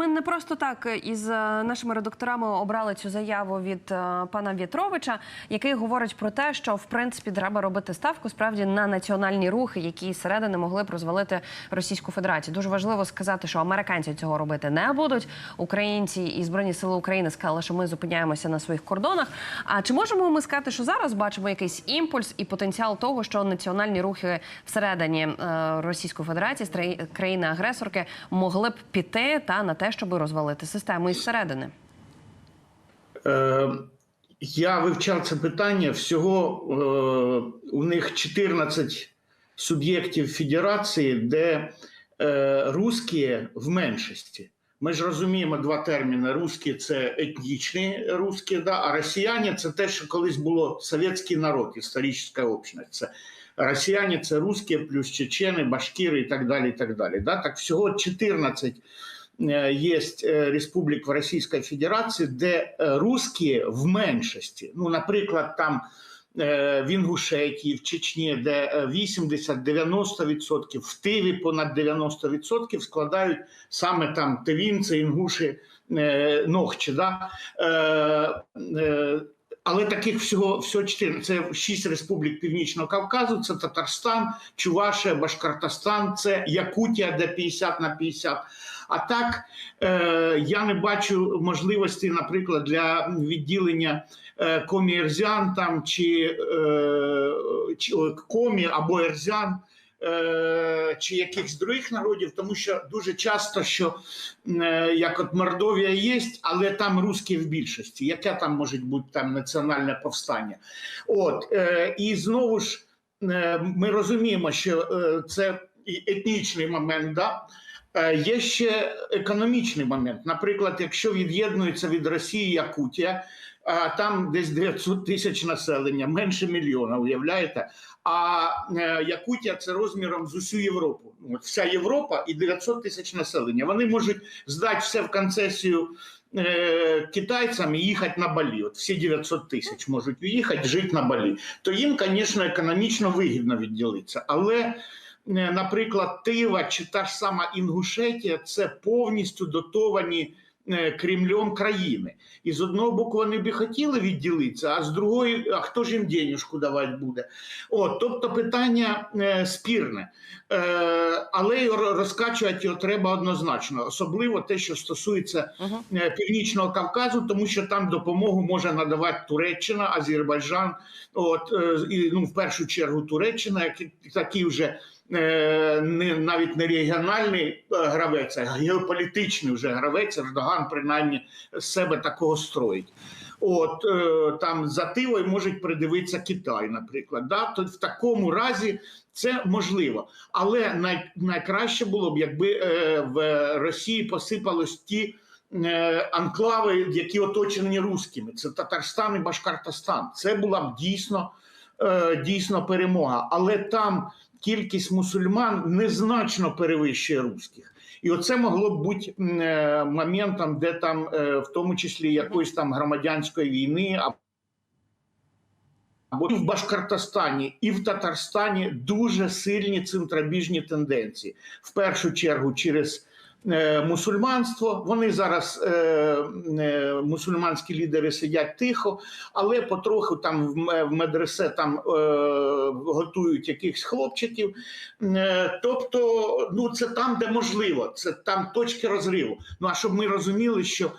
ми не просто так із е, нашими редакторами обрали цю заяву від е, пана В'ятровича, який говорить про те, що в принципі треба робити ставку справді на національні рухи, які зсередини могли б розвалити Російську Федерацію. Дуже важливо сказати, що американці цього робити не будуть. Українці і збройні сили України сказали, що ми зупиняємося на своїх кордонах. А чи можемо ми сказати, що зараз бачимо якийсь імпульс і потенціал того, що національні рухи всередині е, Російської Федерації, стра- країни-агресорки, могли б піти та на те, щоб розвалити систему із середини? Е, я вивчав це питання. Всього е, у них 14 суб'єктів федерації, де е, русські в меншості. Ми ж розуміємо два терміни: русські це етнічні русські, да, а росіяни це те, що колись було совєтський народ, історична общність. Це росіяни це русські, плюс чечени, башкіри і так далі. І так далі. Да? Так всього 14 е, є е, республік в Російській Федерації, де е, русські в меншості. Ну, наприклад, там е, в Інгушетії, в Чечні, де е, 80-90%, в Тиві понад 90% складають саме там тивінці, інгуші, ногчі. Да? Але таких всього всього чотири. Це шість республік Північного Кавказу, це Татарстан, Чувашія, Башкортостан, це Якутія, де 50 на 50. А так е, я не бачу можливості, наприклад, для відділення е, комі ерзян там чи, е, чи комі або ерзян. Е, Чи якихось других народів, тому що дуже часто, що е, як от Мордовія є, але там русські в більшості. Яке там може бути там національне повстання? От е, і знову ж ми розуміємо, що це етнічний момент. Да? Е, Є ще економічний момент. Наприклад, якщо від'єднується від Росії Якутія, а там десь 900 тисяч населення, менше мільйона, уявляєте? А е, Якутія це розміром з усю Європу. Вся Європа і 900 тисяч населення. Вони можуть здати все в концесію е, китайцям і їхати на Балі. От всі 900 тисяч можуть уїхати, жити на Балі. То їм, звісно, економічно вигідно відділитися. Але е, наприклад, Тива чи та ж сама Інгушетія це повністю дотовані е, Кремлем країни. І з одного боку вони би хотіли відділитися, а з другої, а хто ж їм денежку давати буде? От, тобто питання е, спірне, е, але розкачувати його треба однозначно, особливо те, що стосується е, Північного Кавказу, тому що там допомогу може надавати Туреччина, Азербайджан, от е, і ну в першу чергу Туреччина, як такий вже е, не навіть не регіональний е, гравець, а геополітичний вже гравець. Ердоган принаймні з себе такого строїть. От е, там за Тивою може придивитися Китай, наприклад. Да? То в такому разі це можливо. Але най, найкраще було б, якби е, в Росії посипалось ті е, анклави, які оточені русскими. Це Татарстан і Башкортостан. Це була б дійсно, е, дійсно перемога. Але там кількість мусульман незначно перевищує русських. І оце могло б бути е, моментом, де там, е, в тому числі якоїсь там громадянської війни, або і в Башкортостані, і в Татарстані дуже сильні центробіжні тенденції. В першу чергу через мусульманство. Вони зараз е, е, мусульманські лідери сидять тихо, але потроху там в медресе там е, готують якихось хлопчиків. Е, тобто, ну це там, де можливо, це там точки розриву. Ну а щоб ми розуміли, що е,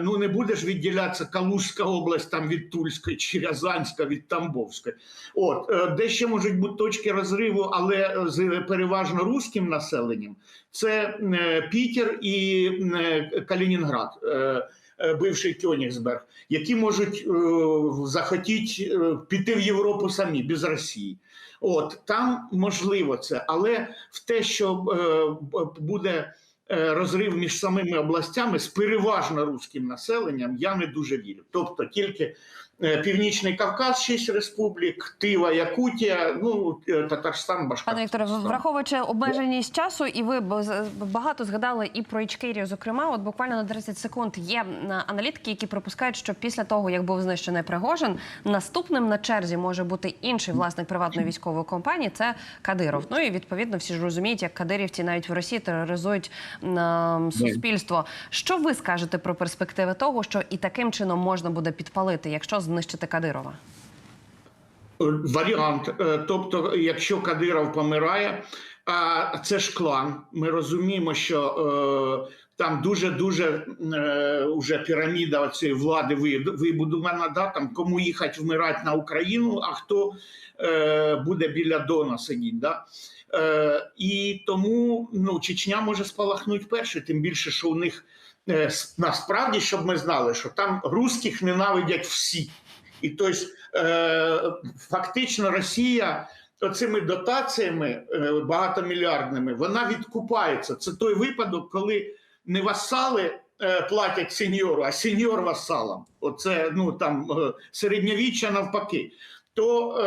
ну не будеш відділятися Калужська область там від Тульської чи Рязанська від Тамбовської. От е, де ще можуть бути точки розриву, але з переважно руським населенням, це е, Пітер і е, Калінінград. е, е, Бивший Кьонігсберг, які можуть е, захотіти е, піти в Європу самі без Росії. От там можливо це, але в те, що е, буде е, розрив між самими областями з переважно руським населенням, я не дуже вірю. Тобто тільки е, Північний Кавказ, 6 республік, Тива, Якутія, ну е, Татарстан, Башкортостан. Пане Вікторе, враховуючи обмеженість часу, і ви з- багато згадали і про Ічкерію, зокрема, от буквально на 30 секунд є м, аналітики, які припускають, що після того, як був знищений Пригожин, наступним на черзі може бути інший власник приватної військової компанії. Це Кадиров. Ну і відповідно всі ж розуміють, як кадирівці навіть в Росії тероризують м, суспільство. Що ви скажете про перспективи того, що і таким чином можна буде підпалити, якщо знищити Кадирова? Варіант. Е, Тобто, якщо Кадиров помирає, а це ж клан. Ми розуміємо, що е, там дуже дуже е, уже піраміда цієї влади ви- вибудована. Да? Там кому їхати вмирати на Україну, а хто е, буде біля Дона сидіти. Да? Е, і тому ну, Чечня може спалахнути перше, тим більше, що у них е, насправді, щоб ми знали, що там русських ненавидять всі. І тобто, фактично Росія оцими дотаціями е, багатомільярдними вона відкупається. Це той випадок, коли не васали е, платять сеньору, а сеньор васалам. Оце ну там середньовіччя навпаки. То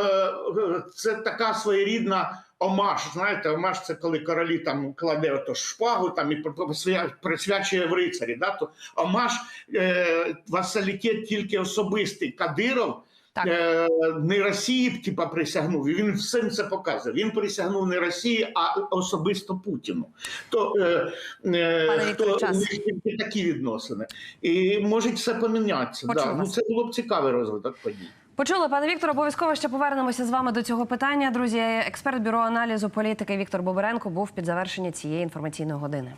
е, це така своєрідна омаж. Знаєте, омаж це коли королі там кладе ото шпагу там і присвячує в рицарі. Да? То омаж е, васалітет тільки особистий. Кадиров Так. е, не Росії типа присягнув. І він всім це показує. Він присягнув не Росії, а особисто Путіну. То е, е, тільки такі відносини, і може все помінятися. Да. Ну це було б цікавий розвиток подій. Почули, пане Віктор, обов'язково ще повернемося з вами до цього питання. Друзі, експерт бюро аналізу політики Віктор Боберенко був під завершення цієї інформаційної години.